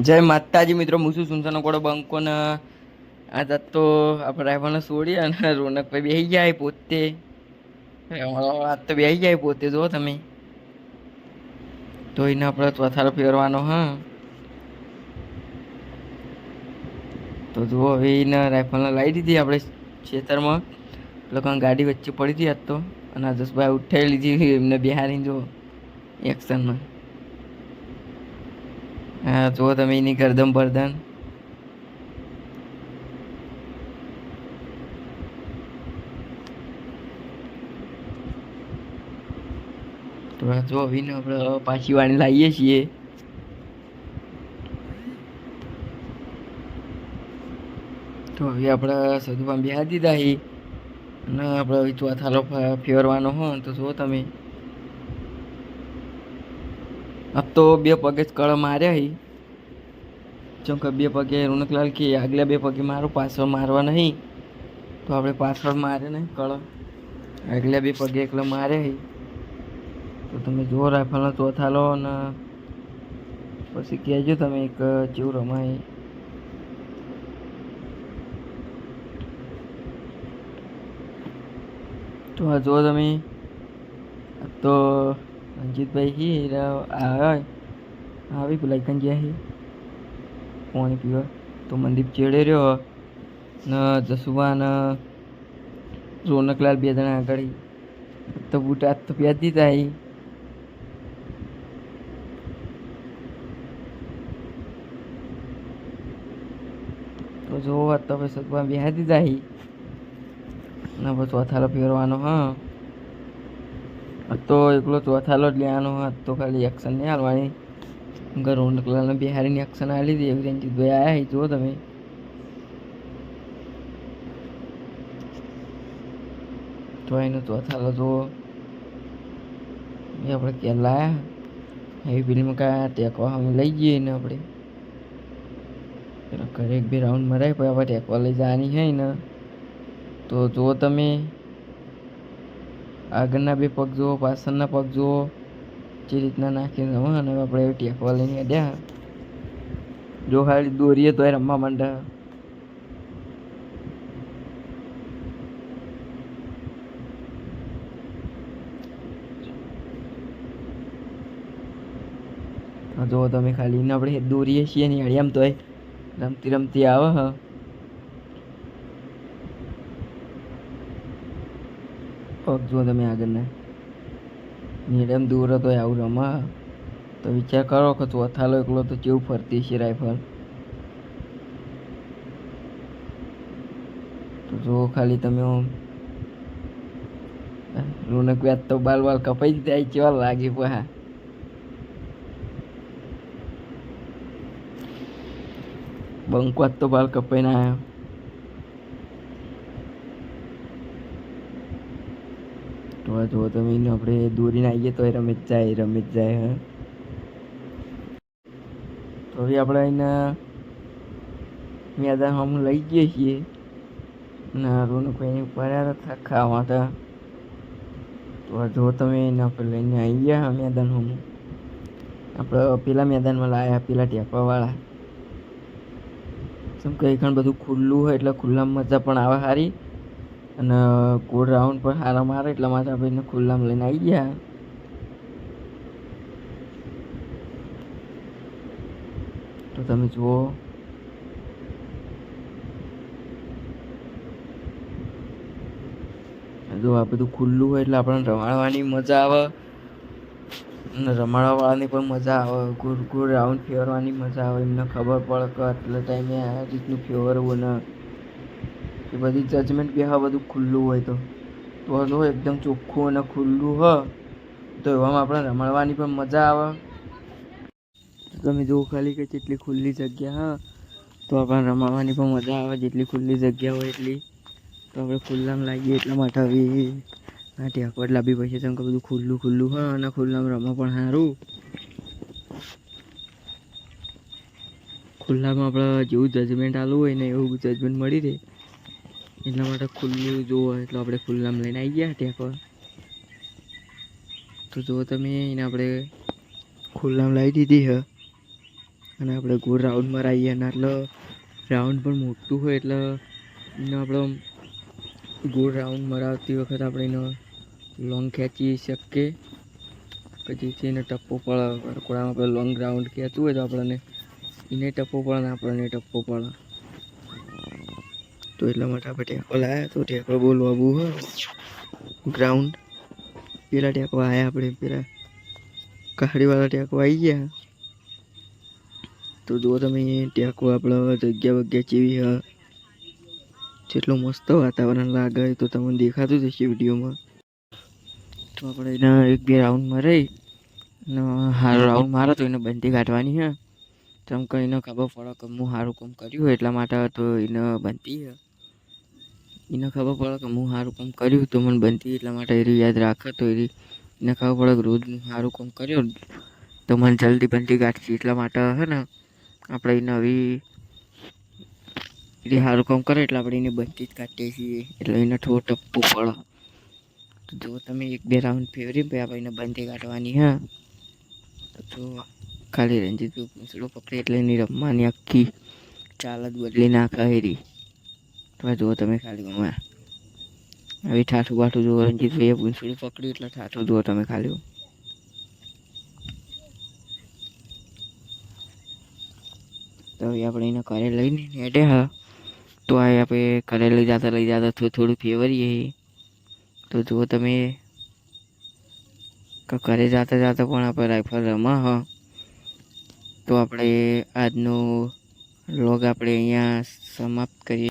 જય માતાજી મિત્રો, હું છું સુનસાનો કોડો બંકોને આ તત તો આપણે રાયફળને છોડી અને રોનકભાઈ બેસી જાય પોતે. આજ તો બેસી જાય પોતે જો તમે. તો એને આપણે ચોથારો ફેરવાનો, હા. તો જુઓ હવે એને રાયફલને લાવી દીધી આપણે ખેતરમાં. લોકો ગાડી વચ્ચે પડી હતી આજ તો. અને જસભાઈ ઉઠાવી લીધી, એમને બિહારી જો એક્શનમાં. હા જો તમે એની ગરદન બરદન. તો જો આવીને આપણે પાછી વાણી લાવીએ છીએ. તો હવે આપણે સદુમાં બિહાર દીધા હી. અને આપણે ફ- ફેરવાનો હો, તો જો તમે. આ તો બે પગે જ કળ માર્યા હી. જો કે બે પગે રોનકલાલ કે આગલા બે પગે મારો પાછળ મારવા નહીં. તો આપણે પાછળ મારે નહીં કળ. આગલા બે પગે એકલા હી. તો તમે જુઓ રાયફલનો ચોથાલો અને પછી કહેજો તમે એક જેવું રમાય તો આ જુઓ તમે. તો રંજીતભાઈ હી આવે આવી પેલા કન ગયા હી. પાણી પીવા. તો મનદીપ ચેડે રહ્યો ને જસુબા, ને રોનકલાલ બે જણા આગળ. તો બુટા તો પ્યાજ દીધા હી. તો જોવા તો પછી બેહાર દીધા હી. ના પછી અથારો ફેરવાનો હા. તો એકલો ચોથાલો જ લેવાનો હતો તો ખાલી એક્શન નહીં હાલવાની. ઘર રોનકલાલને બિહારીની એક્શન હાલી હતી, એવી રંજીતભાઈ આવ્યા જુઓ તમે. તો એનો ચોથાલો જુઓ. એ આપણે કેલા આવ્યા એવી ફિલ્મ કયા ટેકવા અમે લઈ જઈએ ને આપણે. ઘરે એક બે રાઉન્ડ મરાય પછી આપણે ટેકવા લઈ જવાની છે ને તો જુઓ તમે. આગળના બે પગ જુઓ, પાછળના પગ જુઓ. જે રીતના નાખીને રમવા અને આપણે ટેકવા લઈને અડ્યા જો ખાલી દોરીએ તો રમવા માંડ્યા જો તમે ખાલી એને આપણે દોરીએ છીએ ને અડિયામ તોય. રમતી રમતી આવે હ. પગ જુઓ તમે આગળના. મેડમ દૂર હતો આવું રમા તો વિચાર કરો કે અથાલો એકલો તો કેવું ફરતી છે રાઇફલ તો જુઓ ખાલી તમે રોનક વ્યાજ તો બાલ બાલ કપાઈ જ જાય કેવા લાગે પહા. બંકવાત તો બાલ કપાઈને આવ્યો આ જુઓ તમે આપણે દોરીને આવીએ તો એ રમે જ જાય રમી જ જાય, હા. તો હવે આપણે અહીંના મેદાન હમ લઈ જઈએ છીએ. નારું રોનકભાઈ ઉપર હતા ખાવા માટે. તો જો તમે એને આપણે લઈને આવી ગયા મેદાન હમ. આપણે પેલા મેદાનમાં લાવ્યા પેલા ટેપાવાળા. શું કે એખાણ બધું ખુલ્લું હોય એટલે ખુલ્લામાં મજા પણ આવે સારી અને ગોળ રાઉન્ડ પર સારા મારે એટલે માટે ભાઈને ખુલ્લામાં લઈને આવી ગયા. તો તમે જુઓ. જો આ બધું ખુલ્લું હોય એટલે આપણને રમાડવાની મજા આવે. અને રમાડવાવાળાની પણ મજા આવે. ગોળ ગોળ રાઉન્ડ ફેરવાની મજા આવે. એમને ખબર પડે કે આટલા ટાઈમે આ રીતનું ફેવરવું ને એ બધી જજમેન્ટ બી હા બધું ખુલ્લું હોય તો. તો જો એકદમ ચોખ્ખું અને ખુલ્લું હ, તો એવામાં આપણે રમણવાની પણ મજા આવે. તમે જુઓ ખાલી કે જેટલી ખુલ્લી જગ્યા, હા. તો આપણને રમાવાની પણ મજા આવે, જેટલી ખુલ્લી જગ્યા હોય એટલી. તો આપણે ખુલ્લામાં લાગીએ એટલા માટે આવી ના ટેકવટ લાવવી પછી કેમ કે બધું ખુલ્લું ખુલ્લું હા, અને ખુલ્લામાં રમવા પણ સારું ખુલ્લામાં આપણે જેવું જજમેન્ટ આલવું હોય ને એવું જજમેન્ટ મળી રહે. એટલા માટે ખુલ્લું જોવો એટલે આપણે ખુલ્લામાં લઈને આવી ગયા ટેકવા તો જુઓ તમે, એને આપણે ખુલ્લામાં લાવી દીધી હ. અને આપણે ગોળ રાઉન્ડ મરાવીએ અને એટલે રાઉન્ડ પણ મોટું હોય એટલે એને આપણે ગોળ રાઉન્ડ મરાવતી વખત આપણે એનો લોંગ ખેંચી શકીએ. પછીથી એને ટપ્પો પડે વરઘોડામાં આપણે લોંગ રાઉન્ડ ખેંચવું હોય તો આપણને એને ટપ્પો પડે ને આપણને ટપ્પો પડે તો એટલા માટે આપણે ટેકો લાવ્યા તો ટેકો બહુ લોબુ હોય. ગ્રાઉન્ડ પેલા ટેકવા આવ્યા આપણે, પેલા કાહડીવાળા ટેકો આવી ગયા. તો જુઓ તમે ટેકો આપણે જગ્યા વગ્યા જેવી હ. જેટલું મસ્ત વાતાવરણ લાગે તો તમને દેખાતું જ હશે વિડીયોમાં. તો આપણે એના એક બે રાઉન્ડ રહી ને સારો રાઉન્ડ મારો તો એને બંધી કાઢવાની હે. તમ કંઈ એને ખબર પડે કે હું સારું કામ કર્યું એટલા માટે તો એને બનતી હે. એને ખબર પડે કે હું સારું કામ કર્યું તો મને બનતી એટલા માટે એ યાદ રાખે તો એ એને ખબર પડે કે રોજ હું સારું કામ કર્યું. તો મને જલ્દી બનતી ગાંઠશે એટલા માટે હે ને, આપણે એને હવે એ સારું કામ કરે એટલે આપણે એને બનતી જ કાઢીએ છીએ, એટલે એને થોડો ટપ્પો પડે. તો જો તમે એક બે રાઉન્ડ ફેવરી પછી આપણે એને બંધી કાઢવાની હા. તો જો, ખાલી રંજીત પૂંછડો પકડે એટલે એની રમવાની આખી ચાલ જ બદલી નાખે હેરી તો આ જુઓ તમે ખાલી હમણાં આવી ઠાઠું બાઠું જુઓ રંજીતભાઈએ પૂંછડી પકડ્યું એટલે ઠાઠું જુઓ તમે ખાલી તો આપણે એને ઘરે લઈને નેટે હા. તો આ આપણે ઘરે લઈ જતા લઈ જતા થોડું થોડું ફેવરીએ. તો જુઓ તમે. ઘરે જતા જતા પણ આપણે રાઇફલ રમા, હ. તો આપણે આજનો લોગ આપણે અહીંયા સમાપ્ત કરીએ.